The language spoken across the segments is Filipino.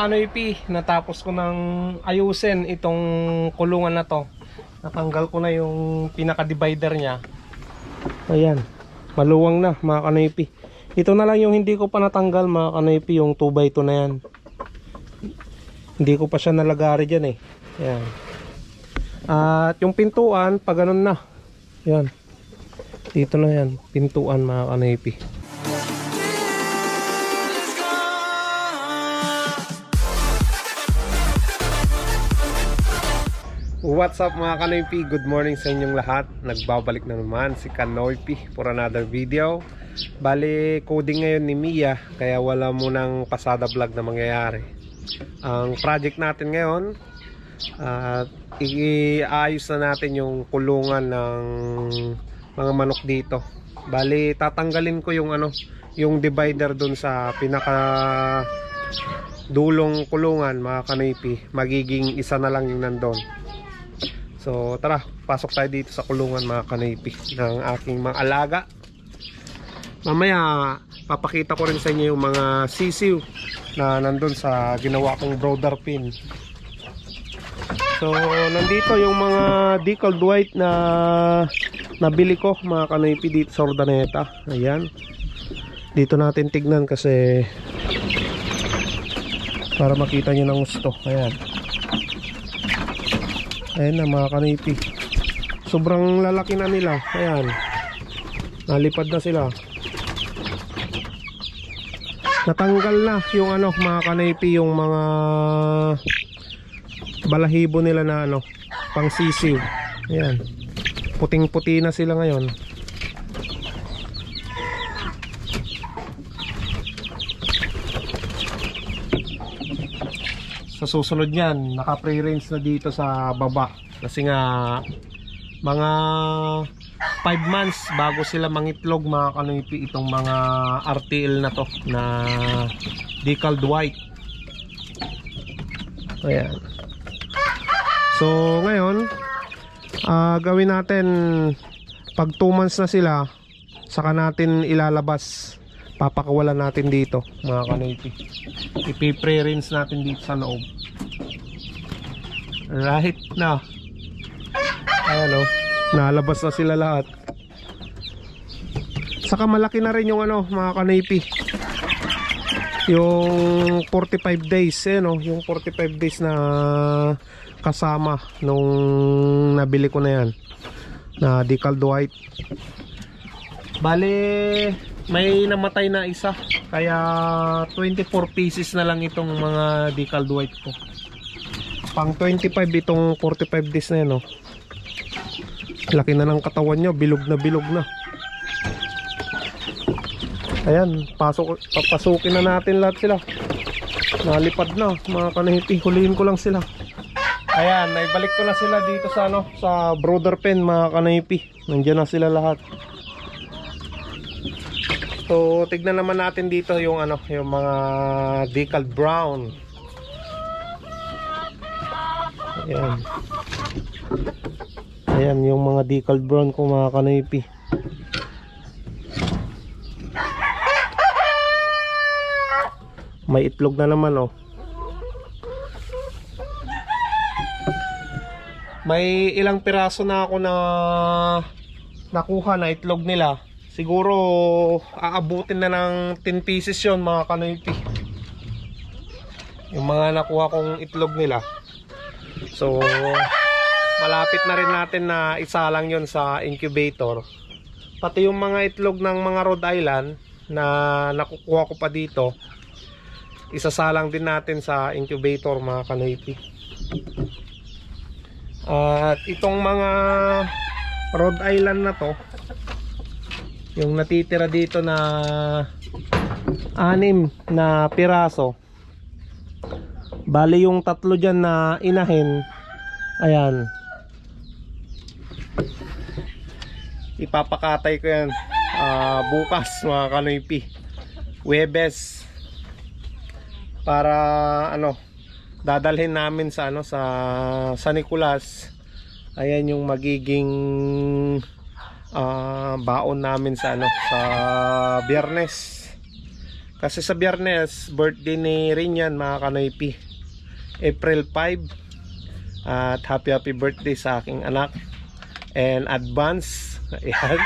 kanoypi, natapos ko ng ayusin itong kulungan na to. Natanggal ko na yung pinaka-divider niya. Ayan, maluwang na mga kanoypi. Ito na lang yung hindi ko pa natanggal mga kanoypi, yung 2x2 na yan. Hindi ko pa siya nalagari dyan eh. Ayan. At yung pintuan, pag ganun na. Yan. Dito na yan, pintuan mga kanoypi. What's up mga Kanoypi? Good morning sa inyong lahat. Nagbabalik na naman si Kanoypi for another video. Bali, coding ngayon ni Mia kaya wala munang pasada vlog na mangyayari. Ang project natin ngayon at iayos na natin yung kulungan ng mga manok dito. Bali, tatanggalin ko yung ano, yung divider dun sa pinaka dulong kulungan mga Kanoypi. Magiging isa na lang yung nandun. So tara, pasok tayo dito sa kulungan mga kanipi ng aking mga alaga. Mamaya papakita ko rin sa inyo yung mga sisiw na nandun sa ginawa kong brother pin. So nandito yung mga decal white na nabili ko mga kanipi dito sa Ordaneta. Ayan. Dito natin tignan kasi para makita nyo ng gusto. Ayan. Ayan na mga kanipi. Sobrang lalaki na nila. Ayan. Nalipad na sila. Natanggal na yung ano mga kanipi yung mga balahibo nila na ano pang sisiw. Ayan. Puting puti na sila ngayon. Susunod niyan naka-pre-range na dito sa baba. Kasi nga mga 5 months bago sila mangitlog mga kanoypi itong mga RTL na to na decaled white ayan. So ngayon ah, gawin natin pag 2 months na sila saka natin ilalabas. Papakawalan natin dito mga kanoypi ipi-pre-rinse natin dito sa loob right na. Ayan o nalabas na sila lahat. Saka malaki na rin yung ano mga kanoypi yung 45 days eh no yung 45 days na kasama nung nabili ko na yan. Na decaled white. Bale may namatay na isa. Kaya 24 pieces na lang itong mga decaled white ko pang 25 itong 45 days na yan oh. laki na ng katawan nyo bilog na bilog na. Ayan pasok, papasukin na natin lahat sila. Nalipad na mga kanahipi huliin ko lang sila. Ayan naibalik ko na sila dito sa ano sa brother pen mga kanahipi nandiyan na sila lahat. So, tignan naman natin dito yung ano, yung mga decaled brown. Ayan. Ayan yung mga decaled brown ko mga kanipi. May itlog na naman oh. May ilang piraso na ako na nakuha na itlog nila siguro aabutin na ng 10 pieces yon mga kanoypi yung mga nakuha kong itlog nila so malapit na rin natin na isa lang yon sa incubator. Pati yung mga itlog ng mga Rhode Island na nakukuha ko pa dito isasalang din natin sa incubator mga kanoypi at itong mga Rhode Island na to yung natitira dito na anim na piraso bali yung tatlo dyan na inahin ayan. Ipapakatay ko yan ah, bukas mga kanoypi. Webes. Para ano dadalhin namin sa ano sa San Nicolas. Ayan yung magiging ah, baon namin sa ano sa Biyernes. Kasi sa biyernes, birthday ni Rinyan mga kanoypi. April 5. At happy happy birthday sa aking anak. And advance, ayan.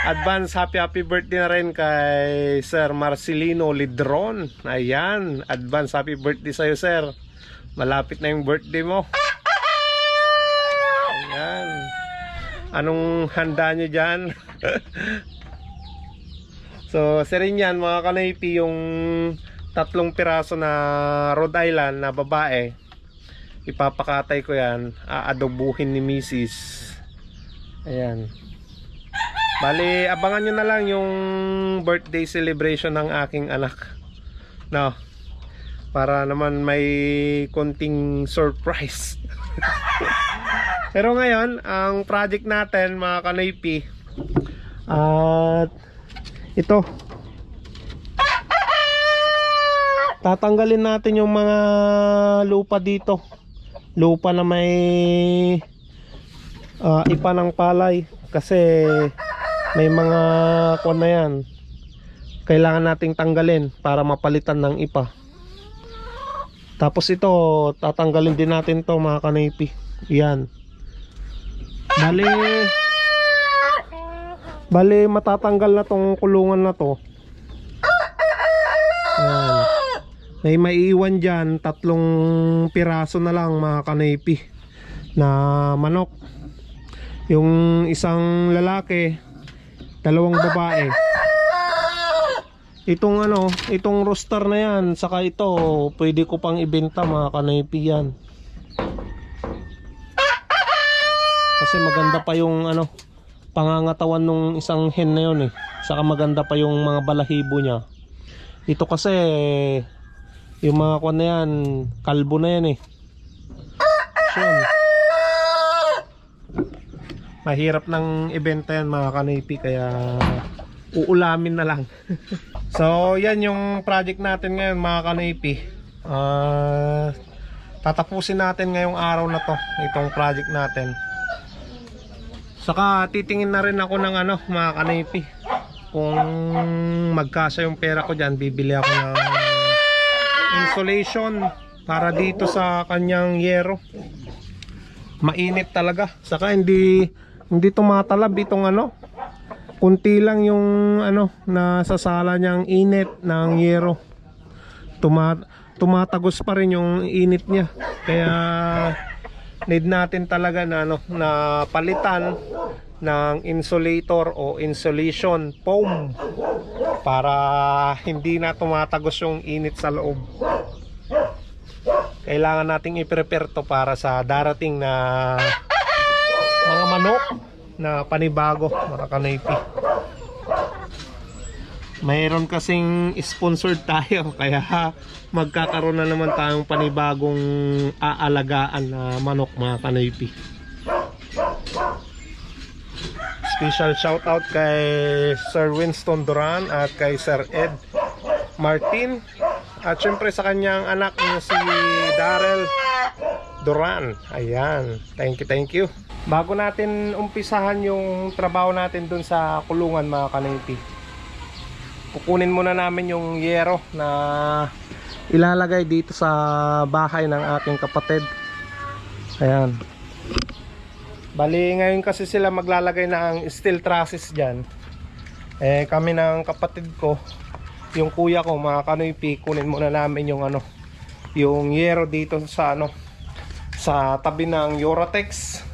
Advance happy happy birthday na rin kay Sir Marcelino Lidron. Ayan, advance happy birthday sa'yo sir. Malapit na yung birthday mo. Ayan. Anong handa nyo dyan? so, sirin yan mga kanaypi yung tatlong piraso na Rhode Island na babae. Ipapakatay ko yan. Aadobuhin ni Mrs. Ayan. Bali, abangan nyo na lang yung birthday celebration ng aking anak. No. Para naman may konting surprise. Pero ngayon, ang project natin mga kanaypi at ito tatanggalin natin yung mga lupa dito. Lupa na may ah, ipa ng palay. Kasi may mga kuwan na yan. Kailangan nating tanggalin para mapalitan ng ipa. Tapos ito tatanggalin din natin to mga kanaypi. Yan. Bali bali matatanggal na tong kulungan na to yan may maiiwan dyan tatlong piraso na lang mga kanaypi na manok. Yung isang lalaki dalawang babae. Itong ano itong rooster na yan saka ito pwede ko pang ibenta mga kanaypi yan. Kasi maganda pa yung ano pangangatawan nung isang hen na yun eh. Saka maganda pa yung mga balahibo niya. Ito kasi yung mga kwan na yan kalbo na yan eh. Yun. mahirap ng ibenta yan mga kanaypi kaya uulamin na lang. So yan yung project natin ngayon mga kanaypi Ah, tatapusin natin ngayong araw na to itong project natin. Saka titingin na rin ako ng ano mga kanaypi kung magkasa yung pera ko dyan bibili ako ng insulation para dito sa kanyang yero. Mainit talaga. Saka hindi hindi tumatalab itong ano. Kunti lang yung ano nasasala niyang init ng yero. Tuma tumatagos pa rin yung init niya. Kaya need natin talaga na ano na palitan ng insulator o insulation foam para hindi na tumatagos yung init sa loob. Kailangan nating i-prepare to para sa darating na mga manok na panibago mga kanaypi. Mayroon kasing sponsored tayo kaya magkakaroon na naman tayong panibagong aalagaan na manok mga kanaypi special shout out kay Sir Winston Duran at kay Sir Ed Martin. At syempre sa kanyang anak na si Darrell Duran. Ayan. Thank you thank you. Bago natin umpisahan yung trabaho natin dun sa kulungan mga kanaypi kukunin muna namin yung yero na ilalagay dito sa bahay ng aking kapatid. Ayan bali ngayon kasi sila maglalagay ng steel trusses dyan. Eh kami ng kapatid ko. Yung kuya ko mga kanoypi kunin muna namin yung ano yung yero dito sa ano sa tabi ng Eurotex.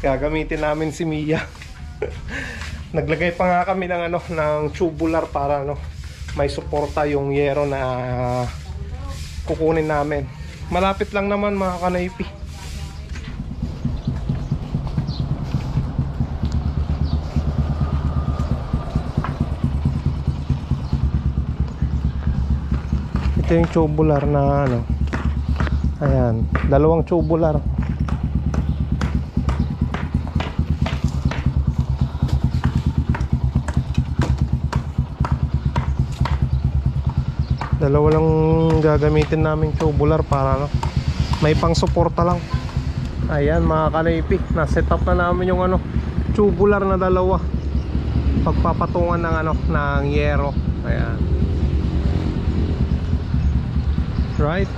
Gagamitin namin si Mia. Naglagay pa nga kami ng ano ng tubular para ano may suporta yung yero na kukunin namin. Malapit lang naman mga kanaypi ito yung tubular na ano. Ayan dalawang tubular. Dalawa lang gagamitin namin tubular para ano, may pang suporta lang. Ayan mga kanaypi na set up na namin yung ano tubular na dalawa. Pagpapatungan ng ano ng yero. Ayan. Right?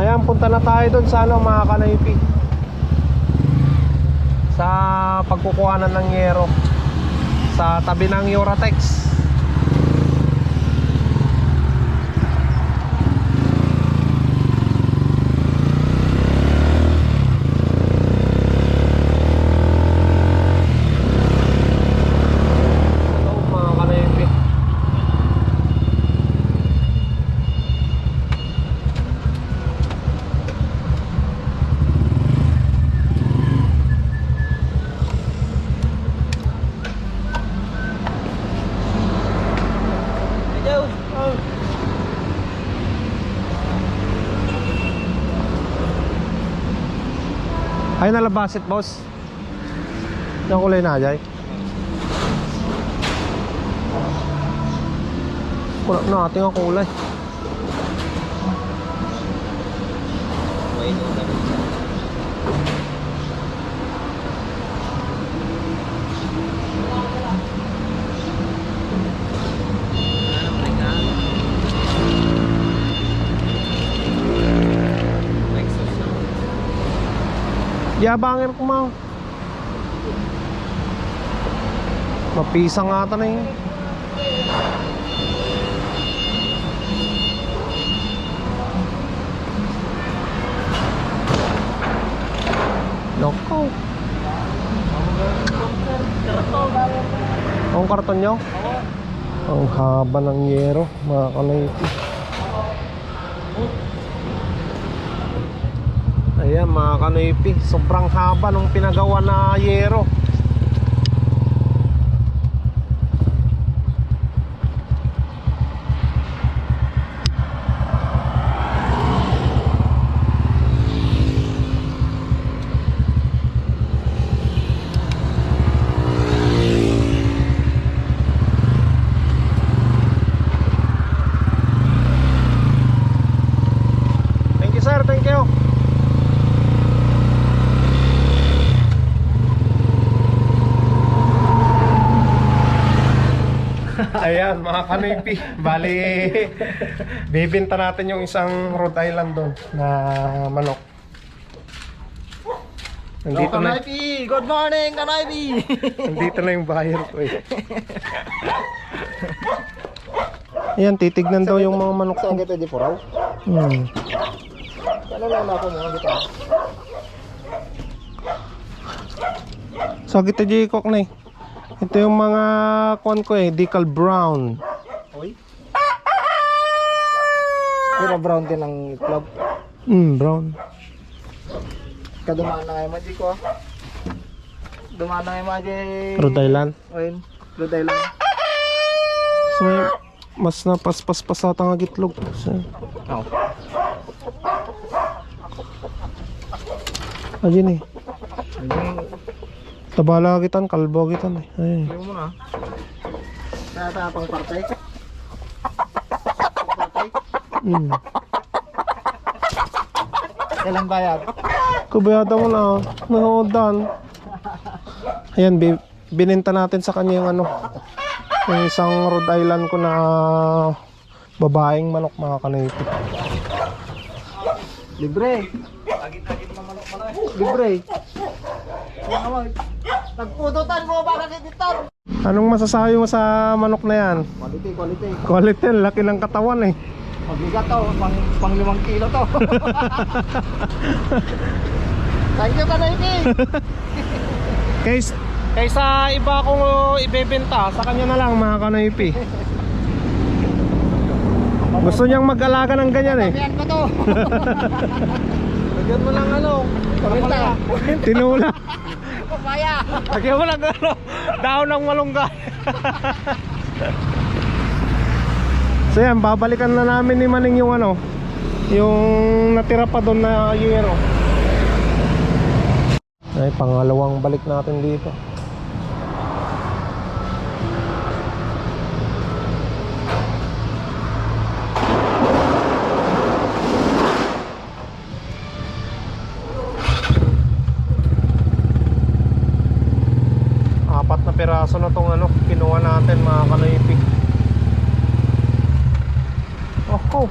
Ayan, punta na tayo doon sa ano, mga kanaypi. Sa pagkukuhanan ng yero. Sa tabi ng Euratex. Hello mga kanaypi. Ay nalabasit boss. Yung kulay na ajay. Wala na ating ang kulay. Yabangin ko mga. Mapisang ata na yun. Loko. Ang karton nyo? Ang haba ng yero, mga kanayti. Ayan mga kanoypi, sobrang haba nung pinagawa na yero. Ayan, mga kanipi. Bali, bibinta natin yung isang Rhode Island doon na manok. Nandito na, Kanaypi! Good morning, Kanaypi! nandito na yung buyer ko eh. Ayan, titignan daw yung mga manok. Saan kita di puraw? Hmm. Ano lang ako mo kita? So, kita Jaycock na eh. Ito yung mga kuan ko eh, decal brown. Oy. Pero brown din ang itlog. Hmm, brown. Kadumaan na ngayon mo, di ko ah. Dumaan na ngayon mo, di. Rhode Island. Oy, Luday lang. So, mas napaspas pa sa tanga gitlog. So, Oo. Ajin eh. Hindi, Tabala kitan, kalbo kitan eh. Ayun. mo na. Kaya tayo pang partay. Hmm. Kailan bayad? Kubayada mo na. Nangodan. Ayan, bi- bininta natin sa kanya yung ano. Yung isang Rhode Island ko na babaeng manok mga kanaypi. Libre. Libre. Ano mo? Nagpututan mo ba kasi dito? Anong masasabi mo sa manok na yan? Quality, quality. Quality, laki ng katawan eh. Mabigat to, pang, pang limang kilo to. Thank you, Kanaypi. Kaysa, kaysa iba akong ibebenta, sa kanya na lang mga kanaypi. Gusto niyang mag-alaga ng ganyan eh. Sabihan ko to. Lagyan mo lang ano. Tinula. Papaya. Lagyan mo lang ano, daon ng malunggay. so yan, babalikan na namin ni Maning yung ano, yung natira pa doon na yero. Ay, pangalawang balik natin dito. piraso na tong ano, kinuha natin mga kanoypi. Oh,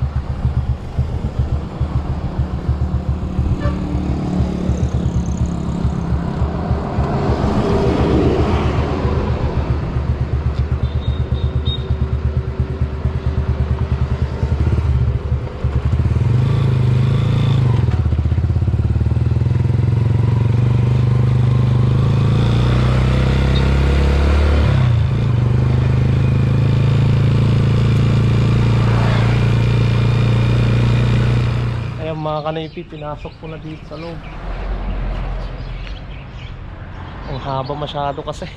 Kanipi, pinasok ko na dito sa loob. Ang haba masyado kasi.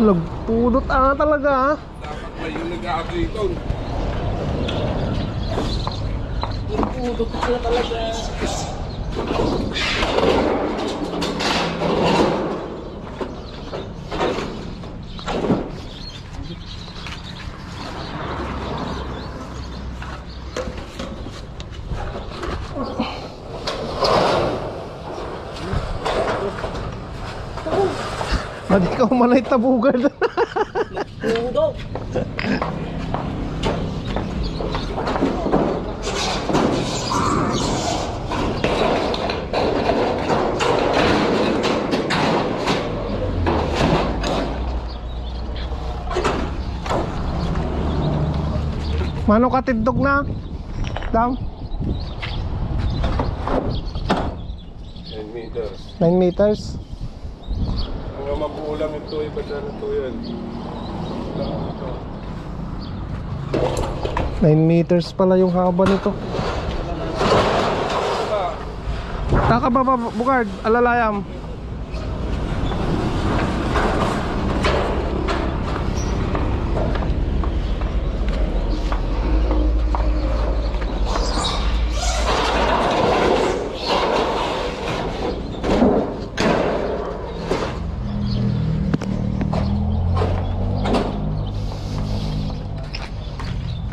Nagpudot ah talaga ah. Dapat ba yung nag-aaboy ito? Hindi ka umanay tabugad. Mano ka tindog na? Dam? 9 meters. 9 meters. Ito, iba na ito yan. Lang ito. 9 meters pala yung haba nito. Taka ba ba bukard? Alalayam.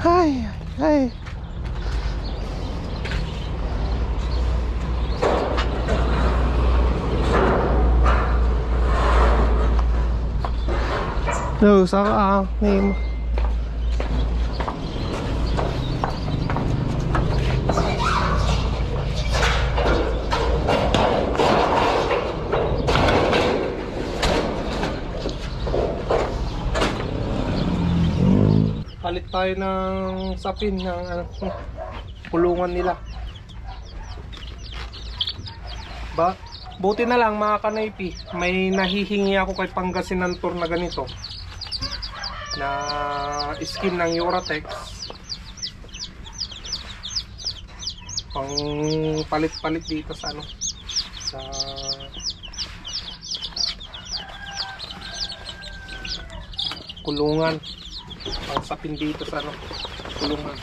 Ay, ay. No, sa ah, name. Palit tayo ng sapin ng ano, kulungan nila. Ba? Buti na lang mga kanaypi, may nahihingi ako kay Pangasinan Tour na ganito. Na skin ng Uratex. Pang palit-palit dito sa ano sa kulungan pang sapin dito sa ano kulungan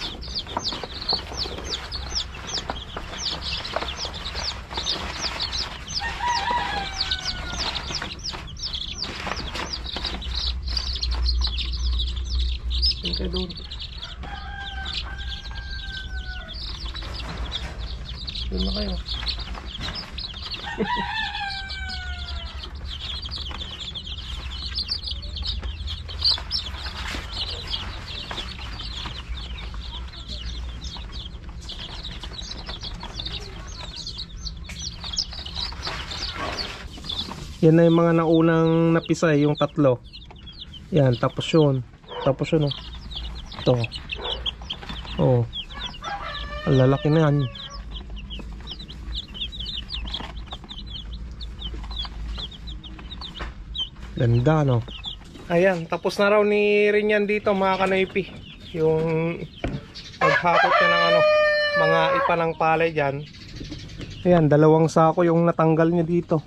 Kayo doon doon na kayo Yan na yung mga naunang napisay, yung tatlo. Yan, tapos yun. Tapos yun, oh. Ito. Oh. Ang lalaki na yan. Ganda, no? Ayan, tapos na raw ni Rinyan dito, mga kanaypi. Yung naghakot niya ng ano, mga ipa ng palay dyan. Ayan, dalawang sako yung natanggal niya dito.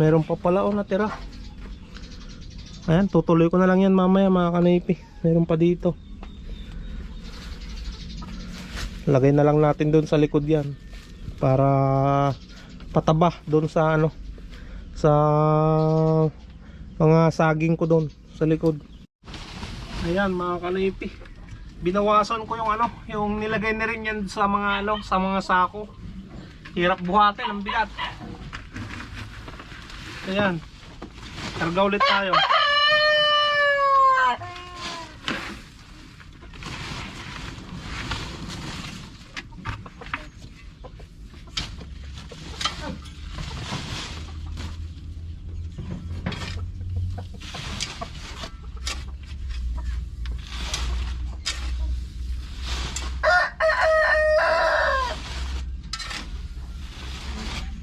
Meron pa pala oh natira. Ayan, tutuloy ko na lang yan mamaya mga kanaypi. Meron pa dito. Lagay na lang natin doon sa likod yan. Para pataba doon sa ano sa mga saging ko doon sa likod. Ayan mga kanaypi. binawasan ko yung ano, yung nilagay na rin yan sa mga ano, sa mga sako. Hirap buhatin, ang bigat. Ayan. Karga ulit tayo.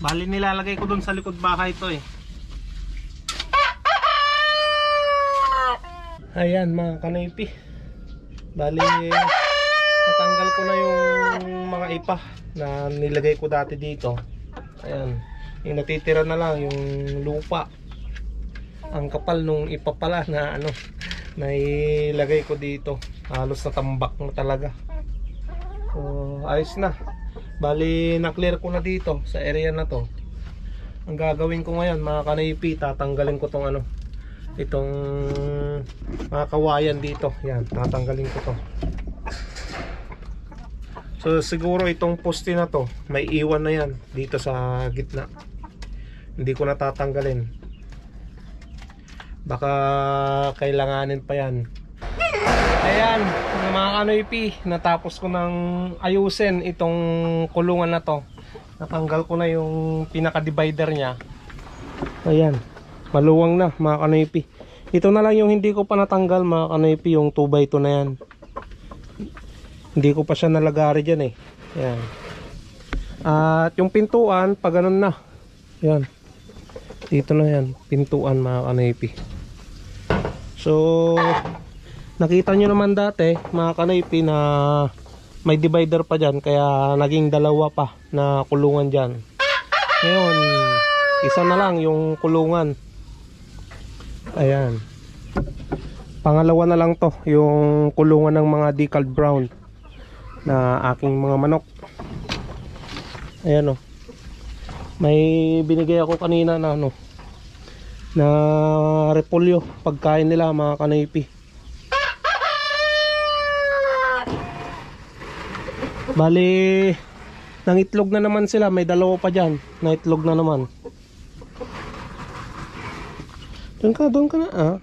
Bali nilalagay ko dun sa likod bahay to eh. Ayan mga kanaypi. Bali natanggal ko na yung mga ipa na nilagay ko dati dito. Ayan. Yung natitira na lang yung lupa. Ang kapal nung ipa pala na ano na ilagay ko dito. Halos natambak na talaga. So, ayos na. Bali, na-clear ko na dito sa area na to. Ang gagawin ko ngayon, mga kanaypi, tatanggalin ko tong ano, itong mga kawayan dito. Yan, tatanggalin ko to. So, siguro itong poste na to, may iwan na yan dito sa gitna. Hindi ko na tatanggalin. Baka kailanganin pa yan. Ayan, mga kanoypi, natapos ko ng ayusin itong kulungan na to. Natanggal ko na yung pinaka-divider niya. Ayan, maluwang na mga kanoypi. Ito na lang yung hindi ko pa natanggal mga kanoypi, yung 2x2 na yan. Hindi ko pa siya nalagari dyan eh. Ayan. At yung pintuan, pag ganun na. Ayan. Dito na yan, pintuan mga kanoypi. So, Nakita nyo naman dati, mga kanaypi na may divider pa dyan, kaya naging dalawa pa na kulungan dyan. Ngayon, isa na lang yung kulungan. Ayan. Pangalawa na lang to, yung kulungan ng mga decaled brown na aking mga manok. Ayan o. May binigay ako kanina na ano, na repolyo, pagkain nila mga kanaypi. Bali, nang itlog na naman sila. May dalawa pa dyan. Na itlog na naman. Doon ka, doon ka na ah.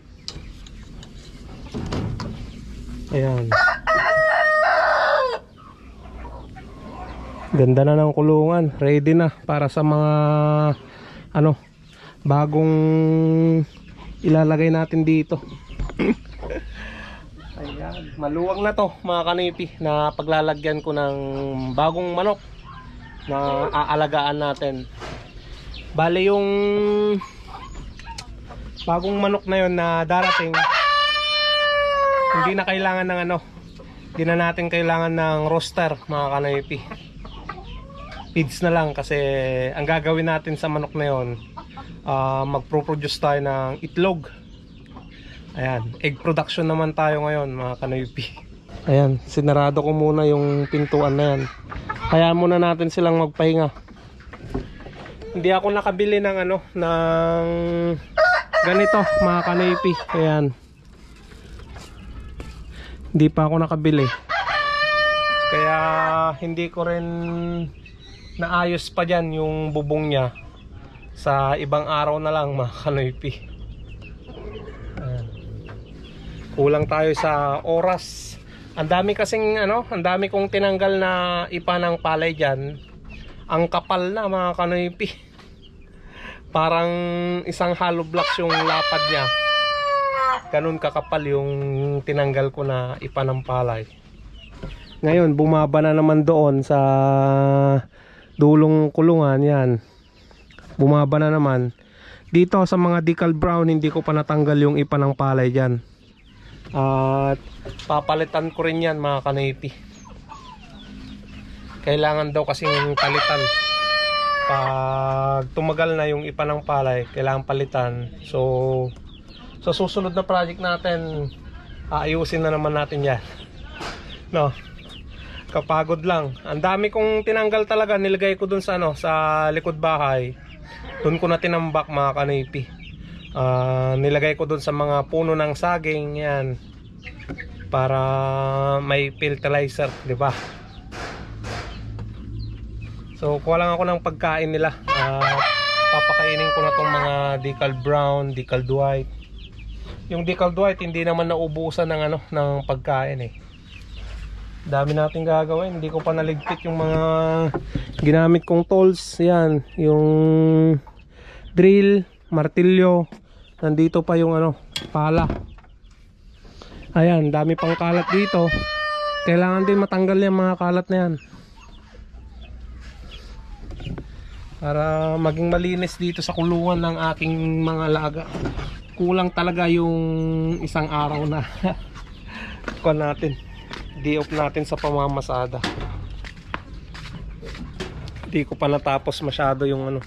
Ayan. Ganda na ng kulungan. Ready na para sa mga ano, bagong ilalagay natin dito. Ayan, maluwag na to mga kanipi na paglalagyan ko ng bagong manok na aalagaan natin. Bale yung bagong manok na yon na darating hindi na kailangan ng ano hindi na natin kailangan ng roster mga kanipi. Feeds na lang kasi ang gagawin natin sa manok na yon ah, magpro-produce tayo ng itlog Ayan, egg production naman tayo ngayon mga kanoypi. Ayan, sinarado ko muna yung pintuan na yan. Kaya muna natin silang magpahinga. Hindi ako nakabili ng ano, ng ganito mga kanoypi. Ayan. Hindi pa ako nakabili. Kaya hindi ko rin naayos pa dyan yung bubong niya. Sa ibang araw na lang mga kanoypi. Ayan kulang tayo sa oras. Ang dami kasing ano ang dami kong tinanggal na ipa ng palay dyan. Ang kapal na mga kanoypi. Parang isang hollow blocks yung lapad niya. Ganun kakapal yung tinanggal ko na ipa ng palay. Ngayon bumaba na naman doon sa dulong kulungan yan. Bumaba na naman. Dito sa mga decal brown hindi ko pa natanggal yung ipa ng palay dyan at papalitan ko rin yan mga kanipi. Kailangan daw kasing palitan. Pag tumagal na yung ipa ng palay, kailangan palitan. So, sa susunod na project natin, aayusin na naman natin yan. No? Kapagod lang. Ang dami kong tinanggal talaga, nilagay ko dun sa, ano, sa likod bahay. Doon ko na tinambak mga kanipi. Ah, nilagay ko doon sa mga puno ng saging yan para may fertilizer, di ba? So, kuha lang ako ng pagkain nila. Ah, papakainin ko na tong mga decal brown, decal white. Yung decal white hindi naman naubusan ng ano ng pagkain eh. Dami nating gagawin. Hindi ko pa naligpit yung mga ginamit kong tools. Yan, yung drill, martilyo. Nandito pa yung ano, pala. Ayan, dami pang kalat dito. Kailangan din matanggal yung mga kalat na yan. Para maging malinis dito sa kulungan ng aking mga laga. Kulang talaga yung isang araw na kuha natin. Day off natin sa pamamasada. Hindi ko pa natapos masyado yung ano.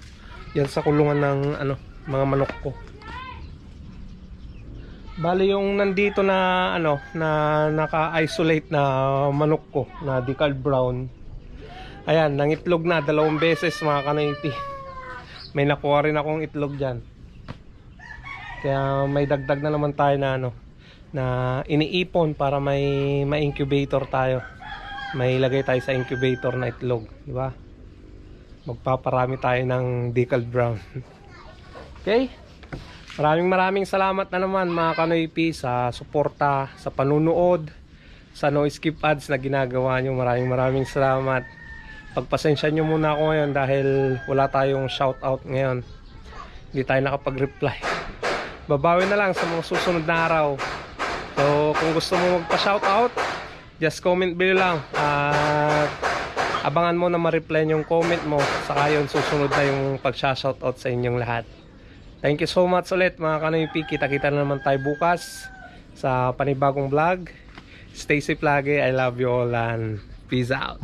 Yan sa kulungan ng ano, mga manok ko. Bali yung nandito na ano na naka-isolate na manok ko na decal brown. Ayan, nangitlog na dalawang beses mga kanayti. May nakuha rin akong itlog diyan. Kaya may dagdag na naman tayo na ano na iniipon para may ma-incubator tayo. May ilagay tayo sa incubator na itlog, di ba? Magpaparami tayo ng decal brown. okay? Maraming maraming salamat na naman mga kanoypi sa suporta, sa panunood, sa no skip ads na ginagawa nyo. Maraming maraming salamat. Pagpasensya nyo muna ako ngayon dahil wala tayong shoutout ngayon. Hindi tayo nakapag-reply. Babawi na lang sa mga susunod na araw. So kung gusto mo magpa-shoutout, just comment below lang. At abangan mo na ma-reply yung comment mo. Saka yun susunod na yung pag-shoutout sa inyong lahat. Thank you so much ulit mga kanoypi. Kita-kita na naman tayo bukas sa panibagong vlog. Stay safe lagi. I love you all and peace out.